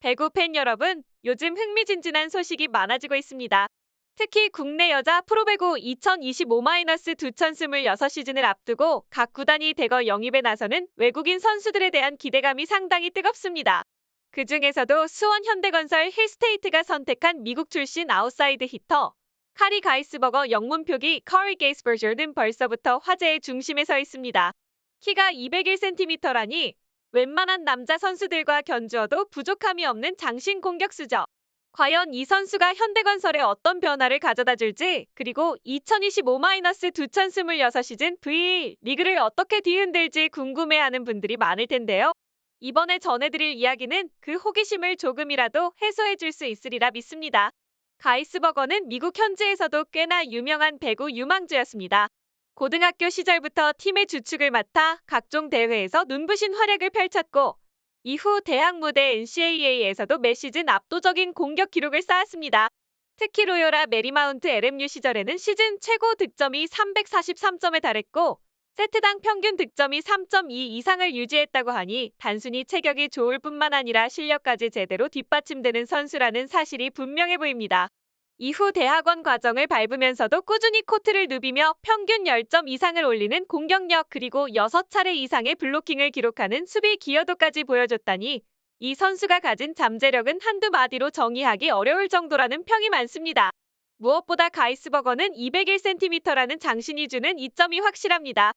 배구 팬 여러분, 요즘 흥미진진한 소식이 많아지고 있습니다. 특히 국내 여자 프로배구 2025-2026 시즌을 앞두고 각 구단이 대거 영입에 나서는 외국인 선수들에 대한 기대감이 상당히 뜨겁습니다. 그 중에서도 수원 현대건설 힐스테이트가 선택한 미국 출신 아웃사이드 히터 카리 가이스버거 영문 표기 커리 게이스버저는 벌써부터 화제의 중심에 서 있습니다. 키가 201cm라니 웬만한 남자 선수들과 견주어도 부족함이 없는 장신 공격수죠. 과연 이 선수가 현대건설에 어떤 변화를 가져다 줄지, 그리고 2025-2026 시즌 V 리그를 어떻게 뒤흔들지 궁금해하는 분들이 많을 텐데요. 이번에 전해드릴 이야기는 그 호기심을 조금이라도 해소해 줄 수 있으리라 믿습니다. 가이스버거는 미국 현지에서도 꽤나 유명한 배구 유망주였습니다. 고등학교 시절부터 팀의 주축을 맡아 각종 대회에서 눈부신 활약을 펼쳤고 이후 대학 무대 NCAA에서도 매 시즌 압도적인 공격 기록을 쌓았습니다. 특히 로요라 메리마운트 LMU 시절에는 시즌 최고 득점이 343점에 달했고 세트당 평균 득점이 3.2 이상을 유지했다고 하니 단순히 체격이 좋을 뿐만 아니라 실력까지 제대로 뒷받침되는 선수라는 사실이 분명해 보입니다. 이후 대학원 과정을 밟으면서도 꾸준히 코트를 누비며 평균 10점 이상을 올리는 공격력 그리고 6차례 이상의 블로킹을 기록하는 수비 기여도까지 보여줬다니 이 선수가 가진 잠재력은 한두 마디로 정의하기 어려울 정도라는 평이 많습니다. 무엇보다 가이스버거는 201cm라는 장신이 주는 이점이 확실합니다.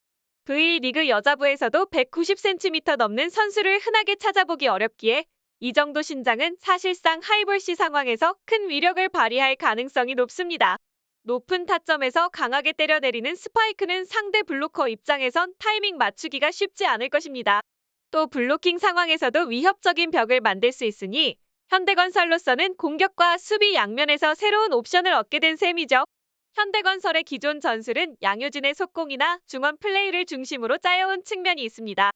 V리그 여자부에서도 190cm 넘는 선수를 흔하게 찾아보기 어렵기에 이 정도 신장은 사실상 하이볼시 상황에서 큰 위력을 발휘할 가능성이 높습니다. 높은 타점에서 강하게 때려내리는 스파이크는 상대 블로커 입장에선 타이밍 맞추기가 쉽지 않을 것입니다. 또 블로킹 상황에서도 위협적인 벽을 만들 수 있으니 현대건설로서는 공격과 수비 양면에서 새로운 옵션을 얻게 된 셈이죠. 현대건설의 기존 전술은 양효진의 속공이나 중원 플레이를 중심으로 짜여온 측면이 있습니다.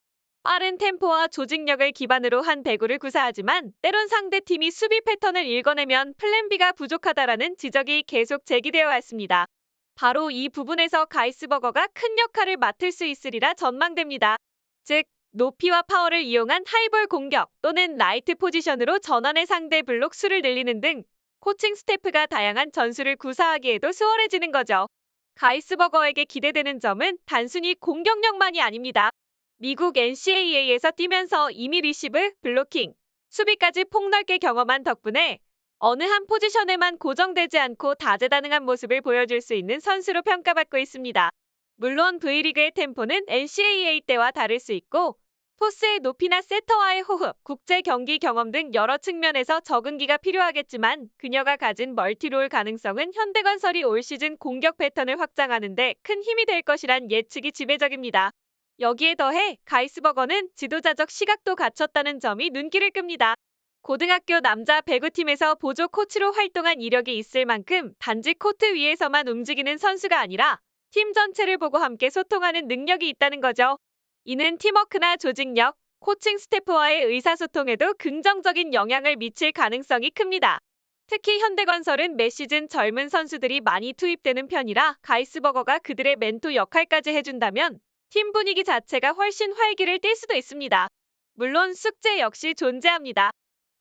빠른 템포와 조직력을 기반으로 한 배구를 구사하지만 때론 상대팀이 수비 패턴을 읽어내면 플랜 B가 부족하다라는 지적이 계속 제기되어 왔습니다. 바로 이 부분에서 가이스버거가 큰 역할을 맡을 수 있으리라 전망됩니다. 즉, 높이와 파워를 이용한 하이볼 공격 또는 라이트 포지션으로 전환의 상대 블록 수를 늘리는 등 코칭 스태프가 다양한 전술을 구사하기에도 수월해지는 거죠. 가이스버거에게 기대되는 점은 단순히 공격력만이 아닙니다. 미국 NCAA에서 뛰면서 이미 리시브, 블로킹, 수비까지 폭넓게 경험한 덕분에 어느 한 포지션에만 고정되지 않고 다재다능한 모습을 보여줄 수 있는 선수로 평가받고 있습니다. 물론 V리그의 템포는 NCAA 때와 다를 수 있고 포스의 높이나 세터와의 호흡, 국제 경기 경험 등 여러 측면에서 적응기가 필요하겠지만 그녀가 가진 멀티롤 가능성은 현대건설이 올 시즌 공격 패턴을 확장하는 데 큰 힘이 될 것이란 예측이 지배적입니다. 여기에 더해 가이스버거는 지도자적 시각도 갖췄다는 점이 눈길을 끕니다. 고등학교 남자 배구팀에서 보조 코치로 활동한 이력이 있을 만큼 단지 코트 위에서만 움직이는 선수가 아니라 팀 전체를 보고 함께 소통하는 능력이 있다는 거죠. 이는 팀워크나 조직력, 코칭 스태프와의 의사소통에도 긍정적인 영향을 미칠 가능성이 큽니다. 특히 현대건설은 매 시즌 젊은 선수들이 많이 투입되는 편이라 가이스버거가 그들의 멘토 역할까지 해준다면 팀 분위기 자체가 훨씬 활기를 띨 수도 있습니다. 물론 숙제 역시 존재합니다.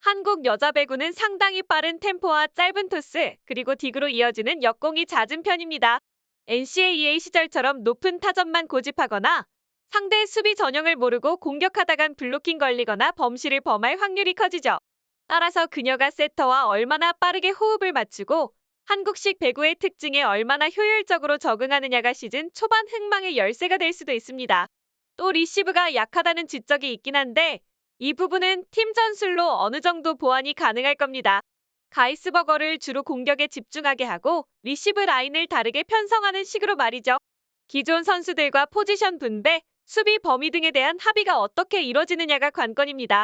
한국 여자 배구는 상당히 빠른 템포와 짧은 토스, 그리고 딕으로 이어지는 역공이 잦은 편입니다. NCAA 시절처럼 높은 타점만 고집하거나 상대의 수비 전형을 모르고 공격하다간 블로킹 걸리거나 범실을 범할 확률이 커지죠. 따라서 그녀가 세터와 얼마나 빠르게 호흡을 맞추고 한국식 배구의 특징에 얼마나 효율적으로 적응하느냐가 시즌 초반 흥망의 열쇠가 될 수도 있습니다. 또 리시브가 약하다는 지적이 있긴 한데 이 부분은 팀 전술로 어느 정도 보완이 가능할 겁니다. 가이스버거를 주로 공격에 집중하게 하고 리시브 라인을 다르게 편성하는 식으로 말이죠. 기존 선수들과 포지션 분배, 수비 범위 등에 대한 합의가 어떻게 이뤄지느냐가 관건입니다.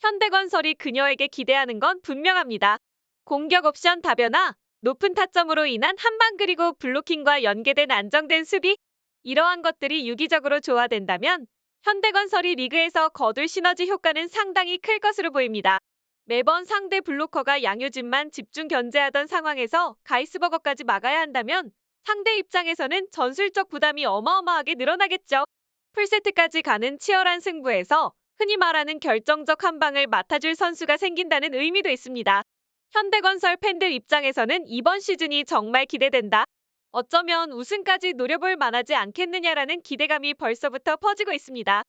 현대건설이 그녀에게 기대하는 건 분명합니다. 공격 옵션 다변화, 높은 타점으로 인한 한방 그리고 블로킹과 연계된 안정된 수비 이러한 것들이 유기적으로 조화된다면 현대건설이 리그에서 거둘 시너지 효과는 상당히 클 것으로 보입니다. 매번 상대 블로커가 양효진만 집중 견제하던 상황에서 가이스버거까지 막아야 한다면 상대 입장에서는 전술적 부담이 어마어마하게 늘어나겠죠. 풀세트까지 가는 치열한 승부에서 흔히 말하는 결정적 한 방을 맡아줄 선수가 생긴다는 의미도 있습니다. 현대건설 팬들 입장에서는 이번 시즌이 정말 기대된다. 어쩌면 우승까지 노려볼 만하지 않겠느냐라는 기대감이 벌써부터 퍼지고 있습니다.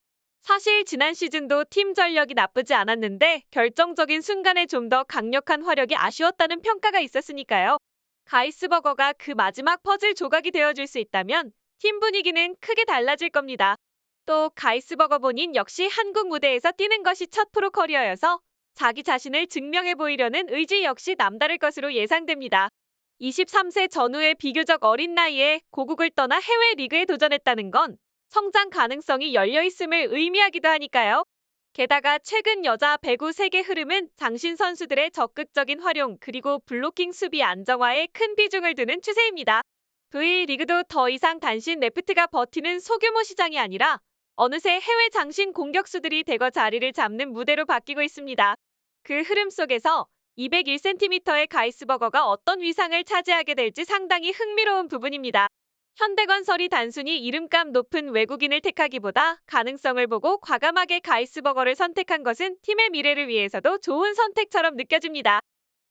사실 지난 시즌도 팀 전력이 나쁘지 않았는데 결정적인 순간에 좀 더 강력한 화력이 아쉬웠다는 평가가 있었으니까요. 가이스버거가 그 마지막 퍼즐 조각이 되어줄 수 있다면 팀 분위기는 크게 달라질 겁니다. 또 가이스버거 본인 역시 한국 무대에서 뛰는 것이 첫 프로 커리어여서 자기 자신을 증명해 보이려는 의지 역시 남다를 것으로 예상됩니다. 23세 전후의 비교적 어린 나이에 고국을 떠나 해외 리그에 도전했다는 건 성장 가능성이 열려 있음을 의미하기도 하니까요. 게다가 최근 여자 배구 세계 흐름은 장신 선수들의 적극적인 활용 그리고 블로킹 수비 안정화에 큰 비중을 두는 추세입니다. V리그도 더 이상 단신 레프트가 버티는 소규모 시장이 아니라 어느새 해외 장신 공격수들이 대거 자리를 잡는 무대로 바뀌고 있습니다. 그 흐름 속에서 201cm의 가이스버거가 어떤 위상을 차지하게 될지 상당히 흥미로운 부분입니다. 현대건설이 단순히 이름값 높은 외국인을 택하기보다 가능성을 보고 과감하게 가이스버거를 선택한 것은 팀의 미래를 위해서도 좋은 선택처럼 느껴집니다.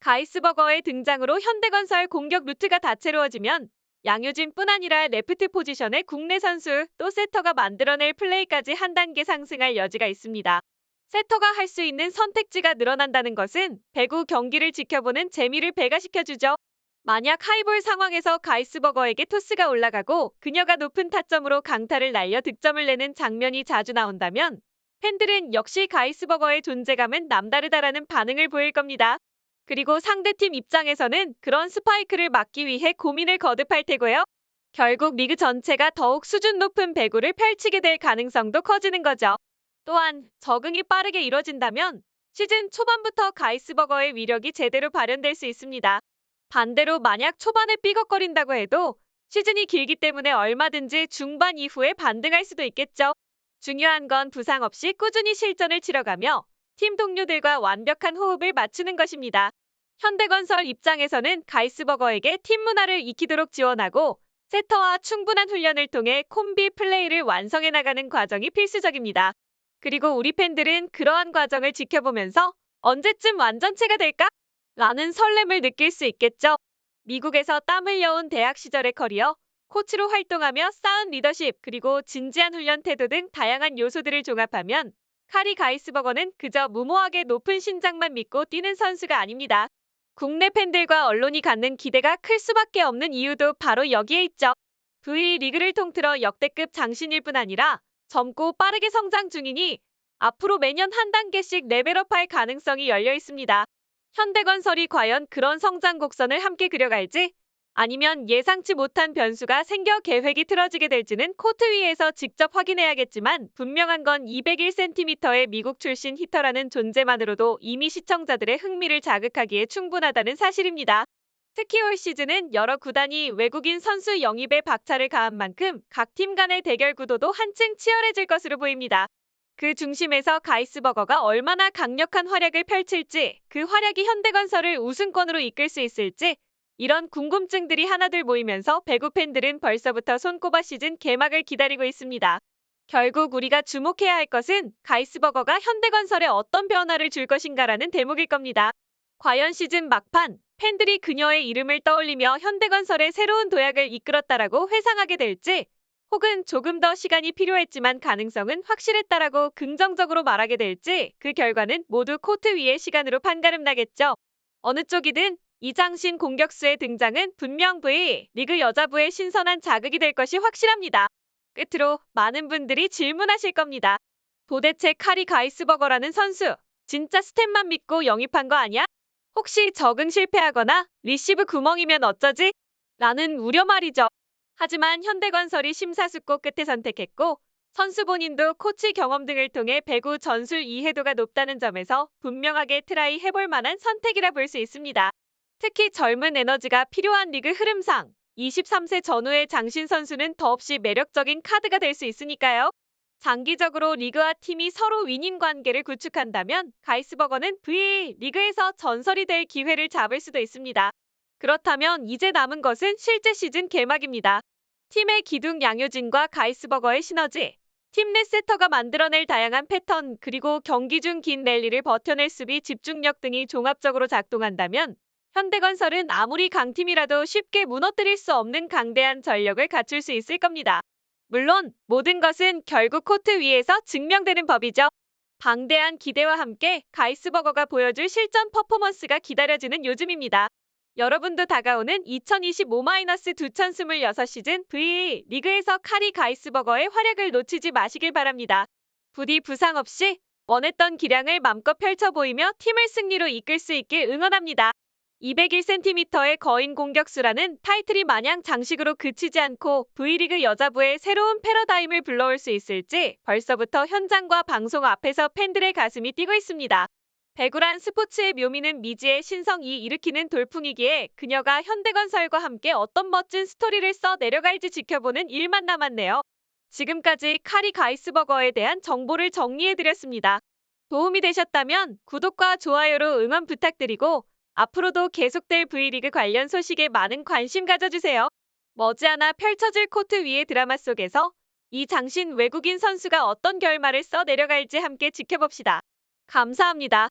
가이스버거의 등장으로 현대건설 공격 루트가 다채로워지면 양효진뿐 아니라 레프트 포지션의 국내 선수 또 세터가 만들어낼 플레이까지 한 단계 상승할 여지가 있습니다. 세터가 할 수 있는 선택지가 늘어난다는 것은 배구 경기를 지켜보는 재미를 배가시켜주죠. 만약 하이볼 상황에서 가이스버거에게 토스가 올라가고 그녀가 높은 타점으로 강타를 날려 득점을 내는 장면이 자주 나온다면 팬들은 역시 가이스버거의 존재감은 남다르다라는 반응을 보일 겁니다. 그리고 상대팀 입장에서는 그런 스파이크를 막기 위해 고민을 거듭할 테고요. 결국 리그 전체가 더욱 수준 높은 배구를 펼치게 될 가능성도 커지는 거죠. 또한 적응이 빠르게 이뤄진다면 시즌 초반부터 가이스버거의 위력이 제대로 발현될 수 있습니다. 반대로 만약 초반에 삐걱거린다고 해도 시즌이 길기 때문에 얼마든지 중반 이후에 반등할 수도 있겠죠. 중요한 건 부상 없이 꾸준히 실전을 치러가며 팀 동료들과 완벽한 호흡을 맞추는 것입니다. 현대건설 입장에서는 가이스버거에게 팀 문화를 익히도록 지원하고 세터와 충분한 훈련을 통해 콤비 플레이를 완성해 나가는 과정이 필수적입니다. 그리고 우리 팬들은 그러한 과정을 지켜보면서 언제쯤 완전체가 될까? 라는 설렘을 느낄 수 있겠죠. 미국에서 땀 흘려온 대학 시절의 커리어, 코치로 활동하며 쌓은 리더십 그리고 진지한 훈련 태도 등 다양한 요소들을 종합하면 카리 가이스버거는 그저 무모하게 높은 신장만 믿고 뛰는 선수가 아닙니다. 국내 팬들과 언론이 갖는 기대가 클 수밖에 없는 이유도 바로 여기에 있죠. V리그를 통틀어 역대급 장신일 뿐 아니라 젊고 빠르게 성장 중이니 앞으로 매년 한 단계씩 레벨업할 가능성이 열려 있습니다. 현대건설이 과연 그런 성장 곡선을 함께 그려갈지 아니면 예상치 못한 변수가 생겨 계획이 틀어지게 될지는 코트 위에서 직접 확인해야겠지만 분명한 건 201cm의 미국 출신 히터라는 존재만으로도 이미 시청자들의 흥미를 자극하기에 충분하다는 사실입니다. 특히 올 시즌은 여러 구단이 외국인 선수 영입에 박차를 가한 만큼 각 팀 간의 대결 구도도 한층 치열해질 것으로 보입니다. 그 중심에서 가이스버거가 얼마나 강력한 활약을 펼칠지, 그 활약이 현대건설을 우승권으로 이끌 수 있을지, 이런 궁금증들이 하나둘 모이면서 배구 팬들은 벌써부터 손꼽아 시즌 개막을 기다리고 있습니다. 결국 우리가 주목해야 할 것은 가이스버거가 현대건설에 어떤 변화를 줄 것인가라는 대목일 겁니다. 과연 시즌 막판 팬들이 그녀의 이름을 떠올리며 현대건설의 새로운 도약을 이끌었다라고 회상하게 될지 혹은 조금 더 시간이 필요했지만 가능성은 확실했다라고 긍정적으로 말하게 될지 그 결과는 모두 코트 위의 시간으로 판가름 나겠죠. 어느 쪽이든 이장신 공격수의 등장은 분명 V 리그 여자부의 신선한 자극이 될 것이 확실합니다. 끝으로 많은 분들이 질문하실 겁니다. 도대체 카리 가이스버거라는 선수 진짜 스텝만 믿고 영입한 거 아니야? 혹시 적응 실패하거나 리시브 구멍이면 어쩌지? 라는 우려 말이죠. 하지만 현대건설이 심사숙고 끝에 선택했고 선수 본인도 코치 경험 등을 통해 배구 전술 이해도가 높다는 점에서 분명하게 트라이 해볼 만한 선택이라 볼 수 있습니다. 특히 젊은 에너지가 필요한 리그 흐름상 23세 전후의 장신 선수는 더없이 매력적인 카드가 될 수 있으니까요. 장기적으로 리그와 팀이 서로 윈윈 관계를 구축한다면 가이스버거는 V 리그에서 전설이 될 기회를 잡을 수도 있습니다. 그렇다면 이제 남은 것은 실제 시즌 개막입니다. 팀의 기둥 양효진과 가이스버거의 시너지, 팀내 세터가 만들어낼 다양한 패턴 그리고 경기 중 긴 랠리를 버텨낼 수비 집중력 등이 종합적으로 작동한다면 현대건설은 아무리 강팀이라도 쉽게 무너뜨릴 수 없는 강대한 전력을 갖출 수 있을 겁니다. 물론 모든 것은 결국 코트 위에서 증명되는 법이죠. 방대한 기대와 함께 가이스버거가 보여줄 실전 퍼포먼스가 기다려지는 요즘입니다. 여러분도 다가오는 2025-2026 시즌 V 리그에서 카리 가이스버거의 활약을 놓치지 마시길 바랍니다. 부디 부상 없이 원했던 기량을 맘껏 펼쳐 보이며 팀을 승리로 이끌 수 있길 응원합니다. 201cm의 거인 공격수라는 타이틀이 마냥 장식으로 그치지 않고 V리그 여자부의 새로운 패러다임을 불러올 수 있을지 벌써부터 현장과 방송 앞에서 팬들의 가슴이 뛰고 있습니다. 배구란 스포츠의 묘미는 미지의 신성이 일으키는 돌풍이기에 그녀가 현대건설과 함께 어떤 멋진 스토리를 써 내려갈지 지켜보는 일만 남았네요. 지금까지 카리 가이스버거에 대한 정보를 정리해드렸습니다. 도움이 되셨다면 구독과 좋아요로 응원 부탁드리고 앞으로도 계속될 V리그 관련 소식에 많은 관심 가져주세요. 머지않아 펼쳐질 코트 위의 드라마 속에서 이 장신 외국인 선수가 어떤 결말을 써 내려갈지 함께 지켜봅시다. 감사합니다.